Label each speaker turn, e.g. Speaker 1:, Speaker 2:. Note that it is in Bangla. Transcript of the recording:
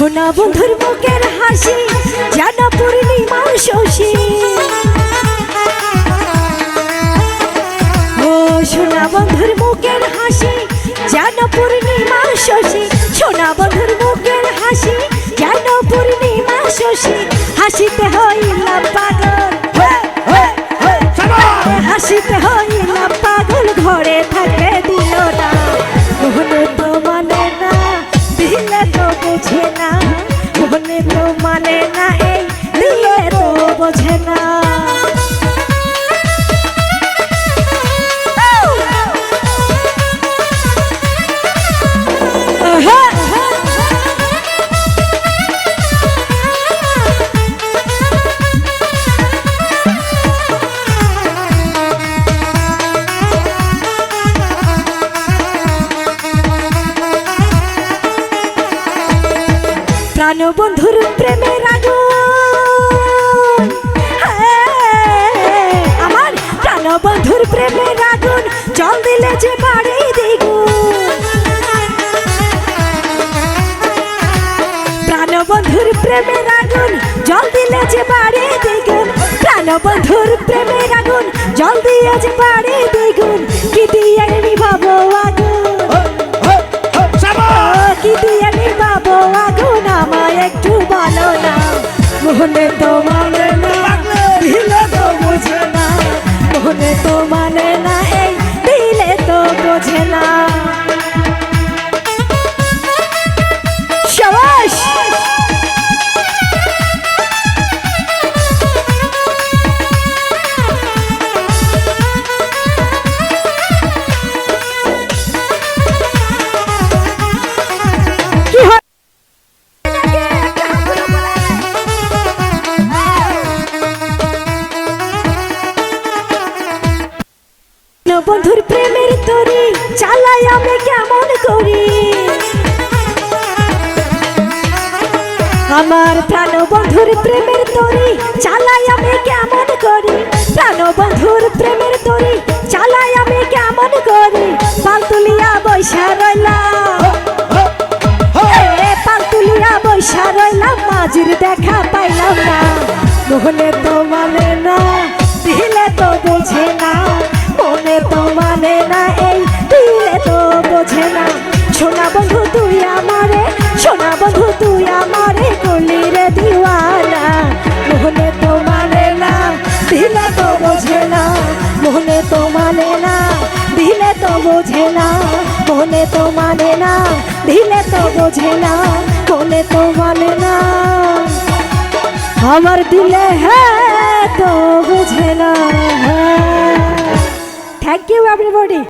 Speaker 1: বন্ধুর মুখের হাসি যেন পূর্ণিমার শশী। ও সোনা বন্ধুর মুখের হাসি যেন পূর্ণিমার শশী। সোনা বন্ধুর মুখের হাসি যেন পূর্ণিমার শশী। হাসিতে হইলাম না এই নিয়ে তো বোঝে না। প্রাণবন্ধুর প্রেমের আগুন হ্যাঁ, আমার প্রাণবন্ধুর প্রেমের আগুন জল দিলে যে বাড়ি দ্বিগুণ। প্রাণবন্ধুর প্রেমের আগুন জল দিলে যে বাড়ি দ্বিগুণ। প্রাণবন্ধুর প্রেমের আগুন জল দিয়ে যে বাড়ি মনে তো মানে না, দিলে তো বোঝে না। মনে তো মানে না, এই দিলে তো বোঝে না। বন্ধুর প্রেমের তরি চালাই আমি কেমন করি? আমার প্রাণ বন্ধুর প্রেমের তরি চালাই আমি কেমন করি? প্রাণ বন্ধুর প্রেমের তরি চালাই আমি কেমন করি? পালতুলিয়া বৈশা রইলাম। পালতুলিয়া বৈশা রইলাম, মাঝির দেখা পাইলাম না। তো মানে না, দিলে তো বোঝে বন্ধু তুই আমারে করলি রে দিওয়ানা। মনে তো মানে না, দিলে তো বোঝে না। মনে তো মানে না, দিলে তো বোঝে না। মনে তো মানে না, দিলে তো বোঝে না। মনে তো মানে না। আমার দিলে হ্যাঁ তো বুঝে না। Thank you everybody